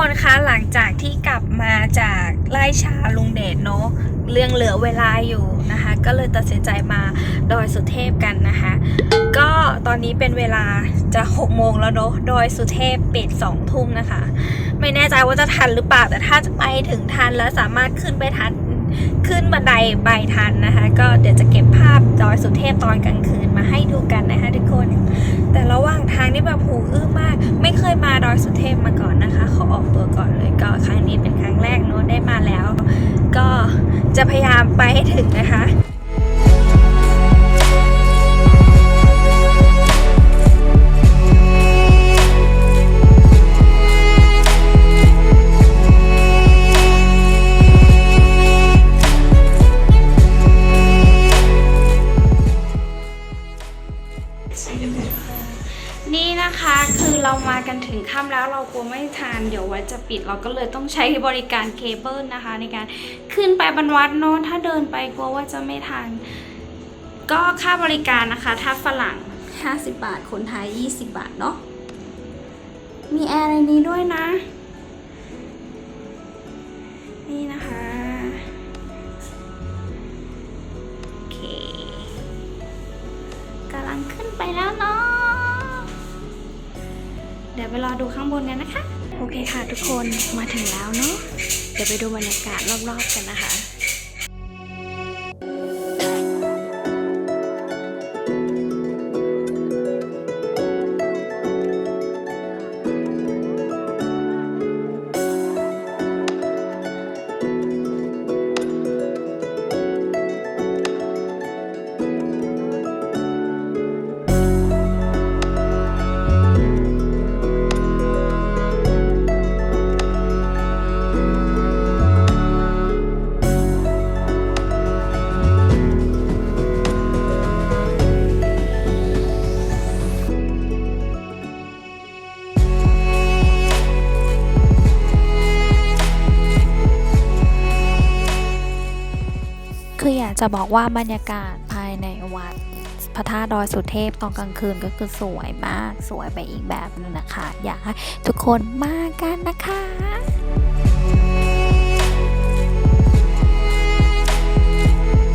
คนคะหลังจากที่กลับมาจากไล่ชาลุงเดชเนาะเรื่องเหลือเวลาอยู่นะคะ ก็เลยตัดสินใจมาดอยสุเทพกันนะคะ ก็ตอนนี้เป็นเวลาจะ6โมงแล้วเนาะดอยสุเทพปิด2ทุ่มนะคะ ไม่แน่ใจว่าจะทันหรือเปล่าแต่ถ้าจะไปถึงทันแล้วสามารถขึ้นไปทันขึ้นบันไดไปทันนะคะ ก็เดี๋ยวจะเก็บภาพดอยสุเทพตอนกลางคืนมาให้ดูกันนะคะทุกคน แต่ระหว่างทางนี่แบบหูอื้อมาก ไม่เคยมาดอยสุเทพมาก่อนนะคะขอออกตัวก่อนเลยก็ครั้งนี้เป็นครั้งแรกเนอะได้มาแล้ว ก็จะพยายามไปให้ถึงนะคะ คือเรามากันถึงค่ำแล้วเรากลัวไม่ทันเดี๋ยววัดจะปิดเราก็เลยต้องใช้บริการเคเบิลนะคะ ในการขึ้นไปบรรวัดเนอะถ้าเดินไปกลัวว่าจะไม่ทัน ก็ค่าบริการนะคะ ถ้าฝรั่ง 50 บาท คนไทย 20 บาทเนาะ มีแอร์ในนี้ด้วยนะ นี่นะคะโอเคกำลังขึ้นไปแล้วเนาะ ดี๋ยวไปรอดูข้างบนกันนะคะ โอเคค่ะทุกคนมาถึงแล้วเนาะเดี๋ยวไปดูบรรยากาศรอบๆกันนะคะ จะบอกว่าบรรยากาศภายในวัดพระธาตุดอยสุเทพตอนกลางคืนก็คือสวยมากสวยไปอีกแบบนึงนะคะ อยากให้ทุกคนมากันนะคะ